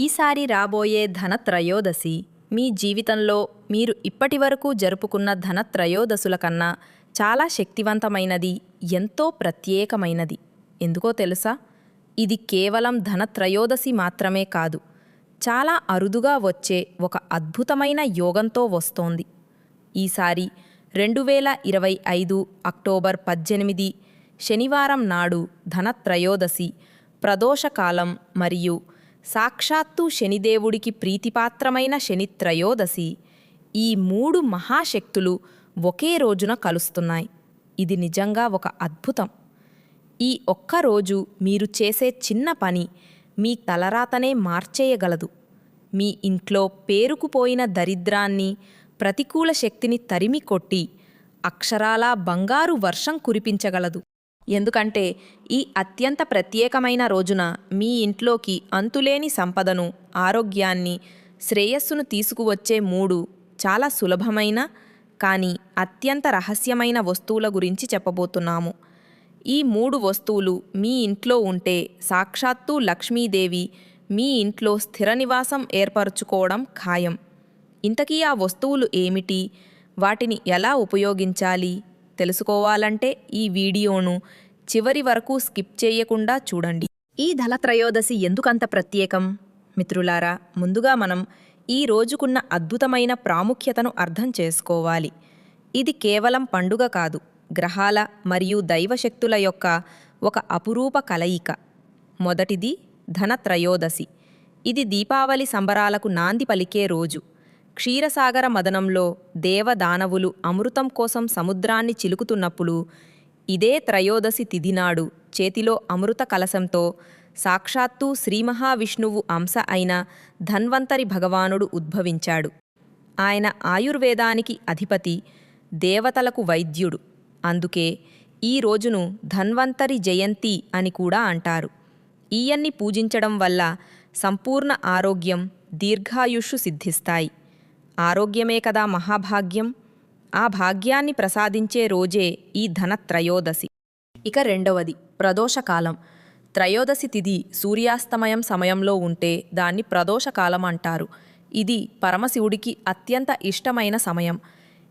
ఈసారి రాబోయే ధనత్రయోదశి మీ జీవితంలో మీరు ఇప్పటివరకు జరుపుకున్న ధనత్రయోదశుల కన్నా చాలా శక్తివంతమైనది ఎంతో ప్రత్యేకమైనది. ఎందుకో తెలుసా? ఇది కేవలం ధనత్రయోదశి మాత్రమే కాదు చాలా అరుదుగా వచ్చే ఒక అద్భుతమైన యోగంతో వస్తోంది. ఈసారి రెండు వేల ఇరవై ఐదు అక్టోబర్ పద్దెనిమిది శనివారం నాడు ధనత్రయోదశి ప్రదోషకాలం మరియు సాక్షాత్తు శనిదేవుడికి ప్రీతిపాత్రమైన శనిత్రయోదశి. ఈ మూడు మహాశక్తులు ఒకే రోజున కలుస్తున్నాయి. ఇది నిజంగా ఒక అద్భుతం. ఈ ఒక్క రోజు మీరు చేసే చిన్న పని మీ తలరాతనే మార్చేయగలదు. మీ ఇంట్లో పేరుకుపోయిన దరిద్రాన్ని ప్రతికూల శక్తిని తరిమి కొట్టి అక్షరాలా బంగారు వర్షం కురిపించగలదు. ఎందుకంటే ఈ అత్యంత ప్రత్యేకమైన రోజున మీ ఇంట్లోకి అంతులేని సంపదను ఆరోగ్యాన్ని శ్రేయస్సును తీసుకువచ్చే మూడు చాలా సులభమైన కానీ అత్యంత రహస్యమైన వస్తువుల గురించి చెప్పబోతున్నాము. ఈ మూడు వస్తువులు మీ ఇంట్లో ఉంటే సాక్షాత్తు లక్ష్మీదేవి మీ ఇంట్లో స్థిర నివాసం ఏర్పరచుకోవడం ఖాయం. ఇంతకీ ఆ వస్తువులు ఏమిటి? వాటిని ఎలా ఉపయోగించాలి? తెలుసుకోవాలంటే ఈ వీడియోను చివరి వరకు స్కిప్ చేయకుండా చూడండి. ఈ ధలత్రయోదశి ఎందుకంత ప్రత్యేకం? మిత్రులారా ముందుగా మనం ఈ రోజుకున్న అద్భుతమైన ప్రాముఖ్యతను అర్థం చేసుకోవాలి. ఇది కేవలం పండుగ కాదు గ్రహాల మరియు దైవశక్తుల యొక్క ఒక అపురూప కలయిక. మొదటిది ధనత్రయోదశి. ఇది దీపావళి సంబరాలకు నాంది పలికే రోజు. క్షీరసాగర మదనంలో దేవదానవులు అమృతం కోసం సముద్రాన్ని చిలుకుతున్నప్పుడు ఇదే త్రయోదశి తిథినాడు. చేతిలో అమృత కలశంతో సాక్షాత్తు శ్రీ మహావిష్ణువు అంశ అయిన ధన్వంతరి భగవానుడు ఉద్భవించాడు. ఆయన ఆయుర్వేదానికి అధిపతి దేవతలకు వైద్యుడు. అందుకే ఈ రోజును ధన్వంతరి జయంతి అని కూడా అంటారు. ఈయన్ని పూజించడం వల్ల సంపూర్ణ ఆరోగ్యం దీర్ఘాయుష్షు సిద్ధిస్తాయి. ఆరోగ్యమే కదా మహాభాగ్యం. ఆ భాగ్యాన్ని ప్రసాదించే రోజే ఈ ధనత్రయోదశి. ఇక రెండవది ప్రదోషకాలం. త్రయోదశి తిథి సూర్యాస్తమయం సమయంలో ఉంటే దాన్ని ప్రదోషకాలం అంటారు. ఇది పరమశివుడికి అత్యంత ఇష్టమైన సమయం.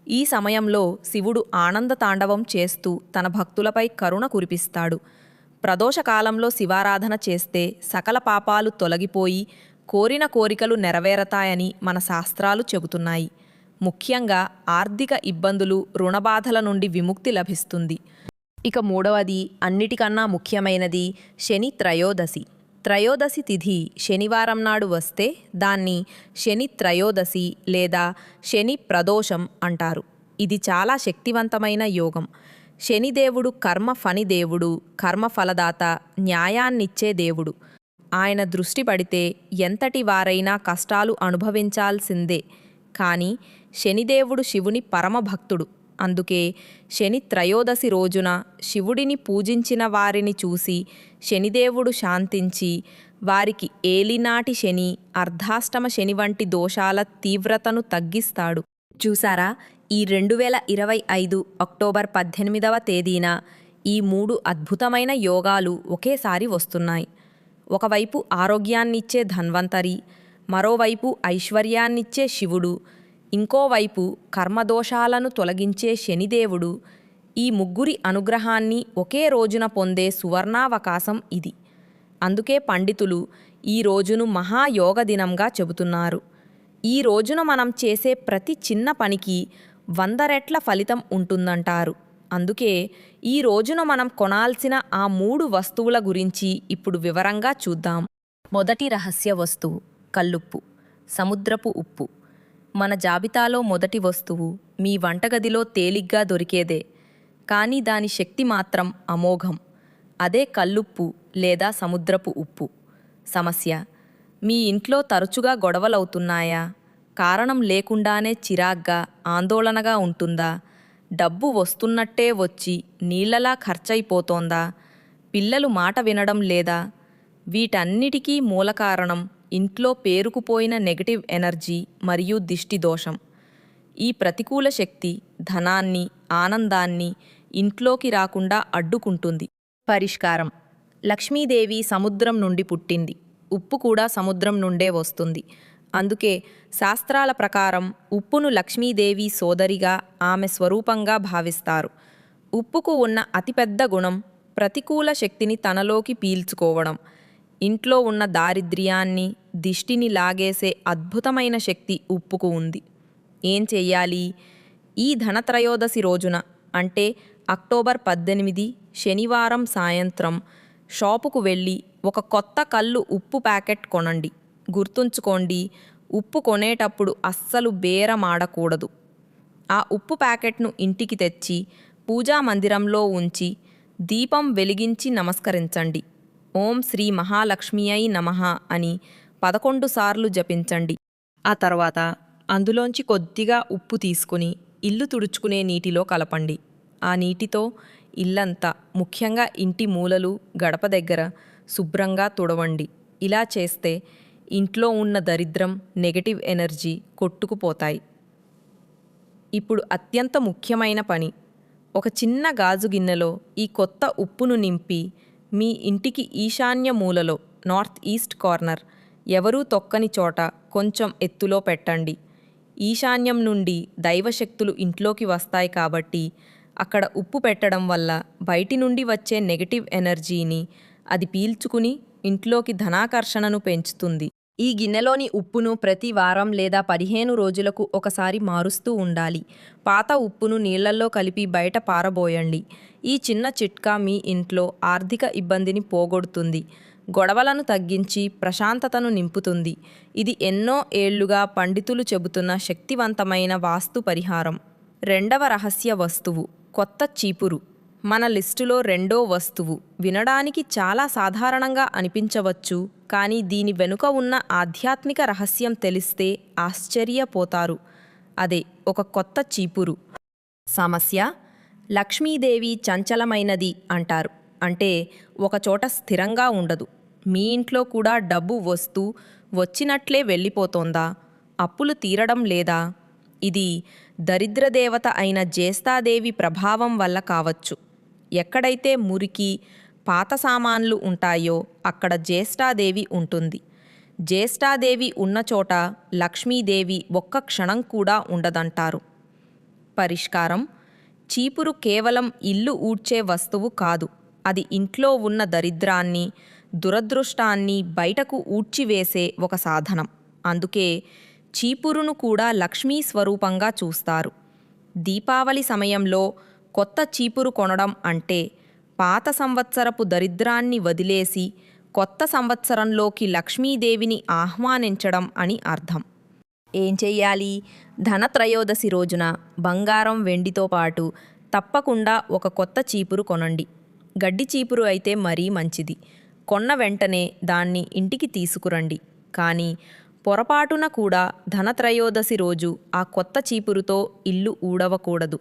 ఈ సమయంలో శివుడు ఆనంద తాండవం చేస్తూ తన భక్తులపై కరుణ కురిపిస్తాడు. ప్రదోషకాలంలో శివారాధన చేస్తే సకల పాపాలు తొలగిపోయి కోరిన కోరికలు నెరవేరతాయని మన శాస్త్రాలు చెబుతున్నాయి. ముఖ్యంగా ఆర్థిక ఇబ్బందులు రుణబాధల నుండి విముక్తి లభిస్తుంది. ఇక మూడవది అన్నిటికన్నా ముఖ్యమైనది శని త్రయోదశి. త్రయోదశి తిథి శనివారం నాడు వస్తే దాన్ని శని త్రయోదశి లేదా శని ప్రదోషం అంటారు. ఇది చాలా శక్తివంతమైన యోగం. శనిదేవుడు కర్మ ఫని దేవుడు కర్మ ఫలదాత న్యాయాన్నిచ్చే దేవుడు. ఆయన దృష్టి పడితే ఎంతటి వారైనా కష్టాలు అనుభవించాల్సిందే. కానీ శనిదేవుడు శివుని పరమభక్తుడు. అందుకే శని త్రయోదశి రోజున శివుడిని పూజించిన వారిని చూసి శనిదేవుడు శాంతించి వారికి ఏలినాటి శని అర్ధాష్టమ శని వంటి దోషాల తీవ్రతను తగ్గిస్తాడు. చూసారా? ఈ రెండు వేల ఇరవై ఐదు అక్టోబర్ పద్దెనిమిదవ తేదీన ఈ మూడు అద్భుతమైన యోగాలు ఒకేసారి వస్తున్నాయి. ఒకవైపు ఆరోగ్యాన్నిచ్చే ధన్వంతరి మరోవైపు ఐశ్వర్యాన్నిచ్చే శివుడు ఇంకోవైపు కర్మదోషాలను తొలగించే శనిదేవుడు ఈ ముగ్గురి అనుగ్రహాన్ని ఒకే రోజున పొందే సువర్ణావకాశం ఇది. అందుకే పండితులు ఈ రోజును మహాయోగ దినంగా చెబుతున్నారు. ఈ రోజున మనం చేసే ప్రతి చిన్న పనికి వంద రెట్ల ఫలితం ఉంటుందంటారు. అందుకే ఈ రోజున మనం కొనాల్సిన ఆ మూడు వస్తువుల గురించి ఇప్పుడు వివరంగా చూద్దాం. మొదటి రహస్య వస్తువు కల్లుప్పు సముద్రపు ఉప్పు. మన జాబితాలో మొదటి వస్తువు మీ వంటగదిలో తేలిగ్గా దొరికేదే. కానీ దాని శక్తి మాత్రం అమోఘం. అదే కల్లుప్పు లేదా సముద్రపు ఉప్పు. సమస్య మీ ఇంట్లో తరచుగా గొడవలవుతున్నాయా? కారణం లేకుండానే చిరాగ్గా ఆందోళనగా ఉంటుందా? డబ్బు వస్తున్నట్టే వచ్చి నీళ్ళలా ఖర్చయిపోతోందా? పిల్లలు మాట వినడం లేదా? వీటన్నిటికీ మూల కారణం ఇంట్లో పేరుకుపోయిన నెగటివ్ ఎనర్జీ మరియు దిష్టి దోషం. ఈ ప్రతికూల శక్తి ధనాన్ని ఆనందాన్ని ఇంట్లోకి రాకుండా అడ్డుకుంటుంది. పరిష్కారం. లక్ష్మీదేవి సముద్రం నుండి పుట్టింది. ఉప్పు కూడా సముద్రం నుండే వస్తుంది. అందుకే శాస్త్రాల ప్రకారం ఉప్పును లక్ష్మీదేవి సోదరిగా ఆమె స్వరూపంగా భావిస్తారు. ఉప్పుకు ఉన్న అతిపెద్ద గుణం ప్రతికూల శక్తిని తనలోకి పీల్చుకోవడం. ఇంట్లో ఉన్న దారిద్ర్యాన్ని దిష్టిని లాగేసే అద్భుతమైన శక్తి ఉప్పుకు ఉంది. ఏం చెయ్యాలి? ఈ ధనత్రయోదశి రోజున అంటే అక్టోబర్ పద్దెనిమిది శనివారం సాయంత్రం షాపుకు వెళ్ళి ఒక కొత్త కళ్ళు ఉప్పు ప్యాకెట్ కొనండి. గుర్తుంచుకోండి ఉప్పు కొనేటప్పుడు అస్సలు బేరమాడకూడదు. ఆ ఉప్పు ప్యాకెట్ను ఇంటికి తెచ్చి పూజా మందిరంలో ఉంచి దీపం వెలిగించి నమస్కరించండి. ఓం శ్రీ మహాలక్ష్మి అయి నమః అని పదకొండు సార్లు జపించండి. ఆ తర్వాత అందులోంచి కొద్దిగా ఉప్పు తీసుకుని ఇల్లు తుడుచుకునే నీటిలో కలపండి. ఆ నీటితో ఇల్లంతా ముఖ్యంగా ఇంటి మూలలు గడప దగ్గర శుభ్రంగా తుడవండి. ఇలా చేస్తే ఇంట్లో ఉన్న దరిద్రం నెగటివ్ ఎనర్జీ కొట్టుకుపోతాయి. ఇప్పుడు అత్యంత ముఖ్యమైన పని. ఒక చిన్న గాజు గిన్నెలో ఈ కొత్త ఉప్పును నింపి మీ ఇంటికి ఈశాన్య మూలలో నార్త్ ఈస్ట్ కార్నర్ ఎవరూ తొక్కని చోట కొంచెం ఎత్తులో పెట్టండి. ఈశాన్యం నుండి దైవశక్తులు ఇంట్లోకి వస్తాయి కాబట్టి అక్కడ ఉప్పు పెట్టడం వల్ల బయటి నుండి వచ్చే నెగటివ్ ఎనర్జీని అది పీల్చుకుని ఇంట్లోకి ధనాకర్షణను పెంచుతుంది. ఈ గిన్నెలోని ఉప్పును ప్రతి వారం లేదా పదిహేను రోజులకు ఒకసారి మారుస్తూ ఉండాలి. పాత ఉప్పును నీళ్ళలో కలిపి బయట పారబోయండి. ఈ చిన్న చిట్కా మీ ఇంట్లో ఆర్థిక ఇబ్బందిని పోగొడుతుంది. గొడవలను తగ్గించి ప్రశాంతతను నింపుతుంది. ఇది ఎన్నో ఏళ్ళుగా పండితులు చెబుతున్న శక్తివంతమైన వాస్తు పరిహారం. రెండవ రహస్య వస్తువు కొత్త చీపురు. మన లిస్టులో రెండో వస్తువు. వినడానికి చాలా సాధారణంగా అనిపించవచ్చు కానీ దీని వెనుక ఉన్న ఆధ్యాత్మిక రహస్యం తెలిస్తే ఆశ్చర్యపోతారు. అదే ఒక కొత్త చీపురు. సమస్య? లక్ష్మీదేవి చంచలమైనది అంటారు. అంటే ఒకచోట స్థిరంగా ఉండదు. మీ ఇంట్లో కూడా డబ్బు వస్తూ వచ్చినట్లే వెళ్ళిపోతోందా? అప్పులు తీరడం లేదా? ఇది దరిద్రదేవత అయిన జ్యేష్ఠాదేవి ప్రభావం వల్ల కావచ్చు. ఎక్కడైతే మురికి పాత సామాన్లు ఉంటాయో అక్కడ జ్యేష్ఠాదేవి ఉంటుంది. జ్యేష్ఠాదేవి ఉన్న చోట లక్ష్మీదేవి ఒక్క క్షణం కూడా ఉండదంటారు. పరిష్కారం? చీపురు కేవలం ఇల్లు ఊడ్చే వస్తువు కాదు. అది ఇంట్లో ఉన్న దరిద్రాన్ని దురదృష్టాన్ని బయటకు ఊడ్చివేసే ఒక సాధనం. అందుకే చీపురును కూడా లక్ష్మీ స్వరూపంగా చూస్తారు. దీపావళి సమయంలో కొత్త చీపురు కొనడం అంటే పాత సంవత్సరపు దరిద్రాన్ని వదిలేసి కొత్త సంవత్సరంలోకి లక్ష్మీదేవిని ఆహ్వానించడం అని అర్థం. ఏం చెయ్యాలి? ధనత్రయోదశి రోజున బంగారం వెండితో పాటు తప్పకుండా ఒక కొత్త చీపురు కొనండి. గడ్డి చీపురు అయితే మరీ మంచిది. కొన్న వెంటనే దాన్ని ఇంటికి తీసుకురండి. కానీ పొరపాటున కూడా ధనత్రయోదశి రోజు ఆ కొత్త చీపురుతో ఇల్లు ఊడవకూడదు.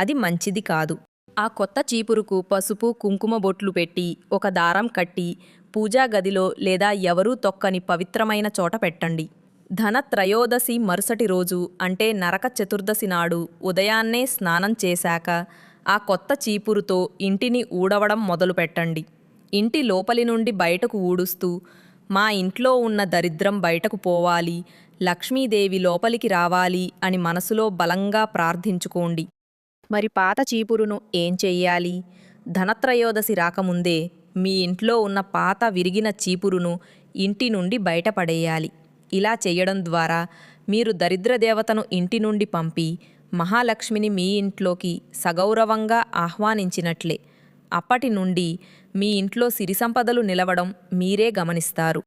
అది మంచిది కాదు. ఆ కొత్త చీపురుకు పసుపు కుంకుమ బొట్లు పెట్టి ఒక దారం కట్టి పూజా గదిలో లేదా ఎవరూ తొక్కని పవిత్రమైన చోట పెట్టండి. ధనత్రయోదశి మరుసటి రోజు అంటే నరక చతుర్దశి నాడు ఉదయాన్నే స్నానం చేశాక ఆ కొత్త చీపురుతో ఇంటిని ఊడవడం మొదలుపెట్టండి ఇంటి లోపలి నుండి బయటకు ఊడుస్తూ మా ఇంట్లో ఉన్న దరిద్రం బయటకు పోవాలి లక్ష్మీదేవి లోపలికి రావాలి అని మనసులో బలంగా ప్రార్థించుకోండి. మరి పాత చీపురును ఏం చెయ్యాలి? ధనత్రయోదశి రాకముందే మీ ఇంట్లో ఉన్న పాత విరిగిన చీపురును ఇంటి నుండి బయటపడేయాలి. ఇలా చేయడం ద్వారా మీరు దరిద్ర దేవతను ఇంటి నుండి పంపి మహాలక్ష్మిని మీ ఇంట్లోకి సగౌరవంగా ఆహ్వానించినట్లే. అప్పటి నుండి మీ ఇంట్లో సిరి సంపదలు నిలవడం మీరే గమనిస్తారు.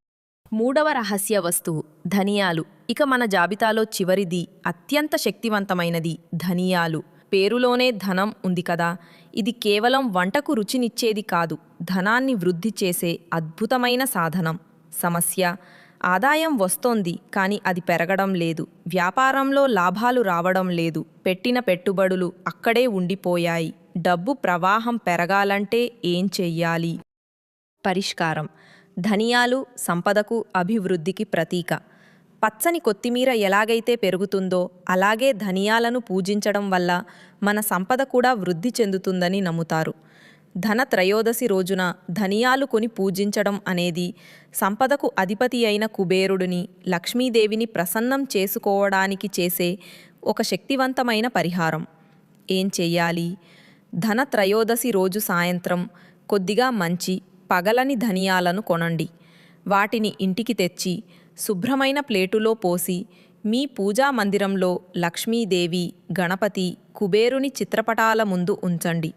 మూడవ రహస్య వస్తువు ధనియాలు. ఇక మన జాబితాలో చివరిది అత్యంత శక్తివంతమైనది ధనియాలు. పేరులోనే ధనం ఉంది కదా. ఇది కేవలం వంటకు రుచినిచ్చేది కాదు. ధనాన్ని వృద్ధి చేసే అద్భుతమైన సాధనం. సమస్య. ఆదాయం వస్తోంది కానీ అది పెరగడం లేదు. వ్యాపారంలో లాభాలు రావడం లేదు. పెట్టిన పెట్టుబడులు అక్కడే ఉండిపోయాయి. డబ్బు ప్రవాహం పెరగాలంటే ఏం చెయ్యాలి? పరిష్కారం. ధనియాలు సంపదకు అభివృద్ధికి ప్రతీక. పచ్చని కొత్తిమీర ఎలాగైతే పెరుగుతుందో అలాగే ధనియాలను పూజించడం వల్ల మన సంపద కూడా వృద్ధి చెందుతుందని నమ్ముతారు. ధన త్రయోదశి రోజున ధనియాలు కొని పూజించడం అనేది సంపదకు అధిపతి అయిన కుబేరుడిని లక్ష్మీదేవిని ప్రసన్నం చేసుకోవడానికి చేసే ఒక శక్తివంతమైన పరిహారం. ఏం చెయ్యాలి? ధన త్రయోదశి రోజు సాయంత్రం కొద్దిగా మంచి పగలని ధనియాలను కొనండి. వాటిని ఇంటికి తెచ్చి శుభ్రమైన ప్లేటులో పోసి మీ పూజా మందిరంలో లక్ష్మీదేవి గణపతి కుబేరుని చిత్రపటాల ముందు ఉంచండి.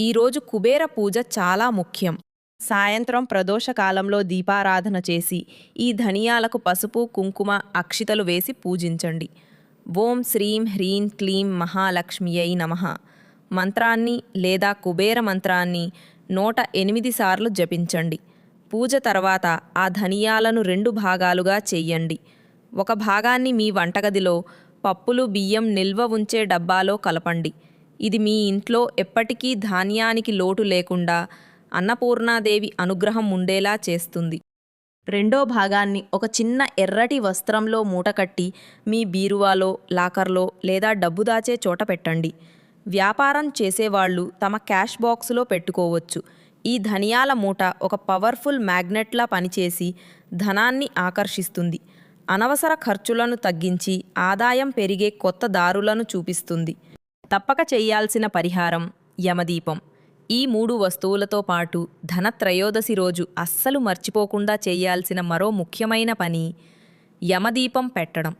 ఈరోజు కుబేర పూజ చాలా ముఖ్యం. సాయంత్రం ప్రదోషకాలంలో దీపారాధన చేసి ఈ ధనియాలకు పసుపు కుంకుమ అక్షితలు వేసి పూజించండి. ఓం శ్రీం హ్రీం క్లీం మహాలక్ష్మియై నమః. మంత్రాన్ని లేదా కుబేర మంత్రాన్ని నూట ఎనిమిది సార్లు జపించండి. పూజ తర్వాత ఆ ధనియాలను రెండు భాగాలుగా చెయ్యండి ఒక భాగాన్ని మీ వంటగదిలో పప్పులు బియ్యం నిల్వ ఉంచే డబ్బాలో కలపండి. ఇది మీ ఇంట్లో ఎప్పటికీ ధాన్యానికి లోటు లేకుండా అన్నపూర్ణాదేవి అనుగ్రహం ఉండేలా చేస్తుంది. రెండో భాగాన్ని ఒక చిన్న ఎర్రటి వస్త్రంలో మూటకట్టి మీ బీరువాలో లాకర్లో లేదా డబ్బు దాచే చోట పెట్టండి. వ్యాపారం చేసేవాళ్ళు తమ క్యాష్ బాక్సులో పెట్టుకోవచ్చు. ఈ ధనియాల మూట ఒక పవర్ఫుల్ మ్యాగ్నెట్లా పనిచేసి ధనాన్ని ఆకర్షిస్తుంది. అనవసర ఖర్చులను తగ్గించి ఆదాయం పెరిగే కొత్త దారులను చూపిస్తుంది. తప్పక చేయాల్సిన పరిహారం యమదీపం. ఈ మూడు వస్తువులతో పాటు ధనత్రయోదశి రోజు అస్సలు మర్చిపోకుండా చేయాల్సిన మరో ముఖ్యమైన పని యమదీపం పెట్టడం.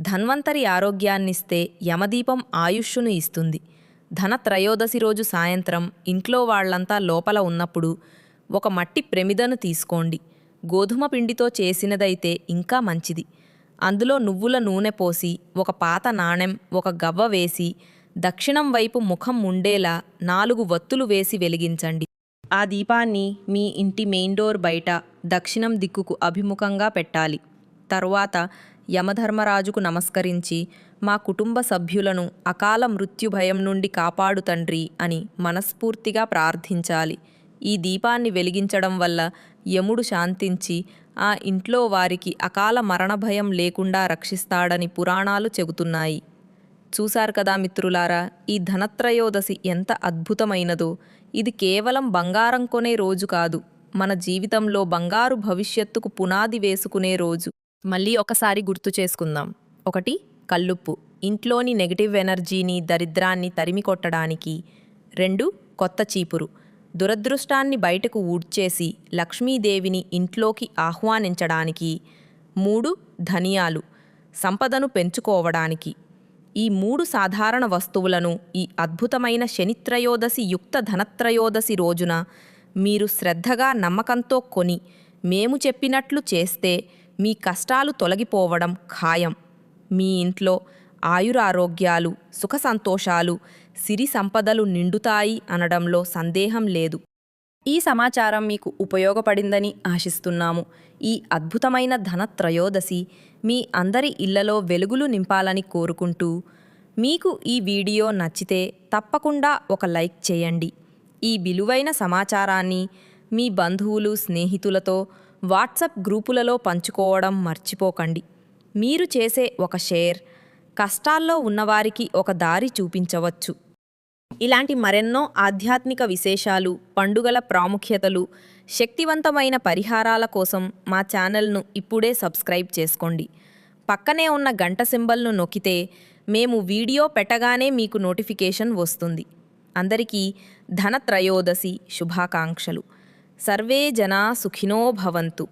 ధన్వంతరి ఆరోగ్యాన్నిస్తే యమదీపం ఆయుష్షును ఇస్తుంది. ధనత్రయోదశి రోజు సాయంత్రం ఇంట్లో వాళ్ళంతా లోపల ఉన్నప్పుడు ఒక మట్టి ప్రమిదను తీసుకోండి. గోధుమ పిండితో చేసినదైతే ఇంకా మంచిది. అందులో నువ్వుల నూనె పోసి ఒక పాత నాణెం ఒక గవ్వ వేసి దక్షిణం వైపు ముఖం ఉండేలా నాలుగు వత్తులు వేసి వెలిగించండి. ఆ దీపాన్ని మీ ఇంటి మెయిన్ డోర్ బయట దక్షిణం దిక్కుకు అభిముఖంగా పెట్టాలి. తరువాత యమధర్మరాజుకు నమస్కరించి మా కుటుంబ సభ్యులను అకాల మృత్యు భయం నుండి కాపాడు తండ్రి అని మనస్ఫూర్తిగా ప్రార్థించాలి. ఈ దీపాన్ని వెలిగించడం వల్ల యముడు శాంతించి ఆ ఇంట్లో వారికి అకాల మరణ భయం లేకుండా రక్షిస్తాడని పురాణాలు చెబుతున్నాయి. చూశారు కదా మిత్రులారా ఈ ధనత్రయోదశి ఎంత అద్భుతమైనదో! ఇది కేవలం బంగారం కొనే రోజు కాదు మన జీవితంలో బంగారు భవిష్యత్తుకు పునాది వేసుకునే రోజు. మళ్ళీ ఒకసారి గుర్తు చేసుకుందాం. ఒకటి కల్లుప్పు. ఇంట్లోని నెగటివ్ ఎనర్జీని దరిద్రాన్ని తరిమి కొట్టడానికి రెండు కొత్త చీపురు. దురదృష్టాన్ని బయటకు ఊడ్చేసి లక్ష్మీదేవిని ఇంట్లోకి ఆహ్వానించడానికి మూడు ధనియాలు సంపదను పెంచుకోవడానికి. ఈ మూడు సాధారణ వస్తువులను ఈ అద్భుతమైన శనిత్రయోదశి యుక్త ధనత్రయోదశి రోజున మీరు శ్రద్ధగా నమ్మకంతో కొని మేము చెప్పినట్లు చేస్తే మీ కష్టాలు తొలగిపోవడం ఖాయం. మీ ఇంట్లో ఆయురారోగ్యాలు సుఖ సంతోషాలు సిరి సంపదలు నిండుతాయి అనడంలో సందేహం లేదు. ఈ సమాచారం మీకు ఉపయోగపడిందని ఆశిస్తున్నాము. ఈ అద్భుతమైన ధన త్రయోదశి మీ అందరి ఇళ్ళలో వెలుగులు నింపాలని కోరుకుంటూ మీకు ఈ వీడియో నచ్చితే తప్పకుండా ఒక లైక్ చేయండి. ఈ విలువైన సమాచారాన్ని మీ బంధువులు స్నేహితులతో వాట్సప్ గ్రూపులలో పంచుకోవడం మర్చిపోకండి. మీరు చేసే ఒక షేర్ కష్టాల్లో ఉన్నవారికి ఒక దారి చూపించవచ్చు. ఇలాంటి మరెన్నో ఆధ్యాత్మిక విశేషాలు పండుగల ప్రాముఖ్యతలు శక్తివంతమైన పరిహారాల కోసం మా ఛానల్ను ఇప్పుడే సబ్స్క్రైబ్ చేసుకోండి. పక్కనే ఉన్న గంట సింబల్ను నొక్కితే మేము వీడియో పెట్టగానే మీకు నోటిఫికేషన్ వస్తుంది. అందరికీ ధనత్రయోదశి శుభాకాంక్షలు. సర్వే జనా సుఖినో భవంతు.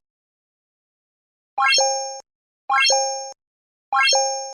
you